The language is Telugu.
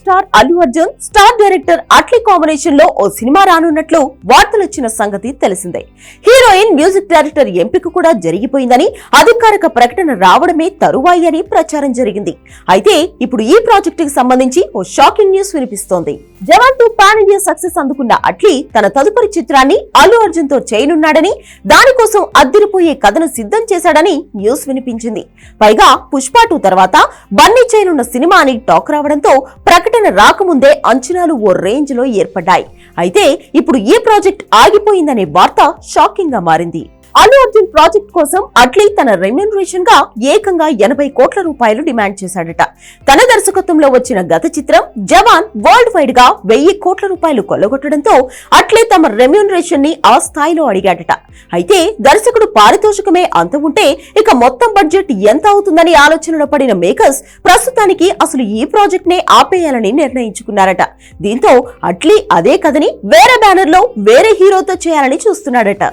Star Allu Arjun star director Atlee కాంబినేషన్లో ఓ సినిమా రానున్నట్లు వార్తలు వచ్చిన సంగతి తెలిసిందే. హీరోయిన్ మ్యూజిక్ డైరెక్టర్ ఎంపిక కూడా జరిగిపోయిందని అధికారిక ప్రకటన రావడమే తరువాయి అని ప్రచారం జరిగింది. అయితే ఇప్పుడు ఈ ప్రాజెక్ట్కి సంబంధించి ఓ షాకింగ్ న్యూస్ వినిపిస్తోంది. Jawan to pan India success అందుకున్న అట్లీ తన తదుపరి చిత్రాన్ని అల్లు అర్జున్తో చేయనున్నాడని దానికోసం అద్దిరిపోయే కథను సిద్ధం చేశాడని న్యూస్ వినిపించింది. పైగా పుష్ప టూ తర్వాత బన్నీ చేయనున్న సినిమా అని టాక్ రావడంతో ప్రకటన రాకముందే అంచనాలు ఓ రేంజ్లో ఏర్పడ్డాయి. అయితే ఇప్పుడు ఈ ప్రాజెక్ట్ ఆగిపోయిందనే వార్త షాకింగ్గా మారింది. అల్లు అర్జున్ ప్రాజెక్ట్ కోసం అట్లీ తన రెమ్యూనరేషన్గా ఏకంగా ఎనభై కోట్ల రూపాయలు డిమాండ్ చేశాడట. తన దర్శకత్వంలో వచ్చిన గత చిత్రం జవాన్ వరల్డ్ వైడ్గా వెయ్యి కోట్ల రూపాయలు కొల్లగొట్టడంతో అట్లే తమ రెమ్యూనరేషన్ని ఆ స్థాయిలో అడిగాడట. అయితే దర్శకుడు పారితోషికమే అంత ఉంటే ఇక మొత్తం బడ్జెట్ ఎంత అవుతుందని ఆలోచనలో పడిన మేకర్స్ ప్రస్తుతానికి అసలు ఈ ప్రాజెక్ట్ నే ఆపేయాలని నిర్ణయించుకున్నారట. దీంతో అట్లీ అదే కథని వేరే బ్యానర్లో వేరే హీరోతో చేయాలని చూస్తున్నాడట.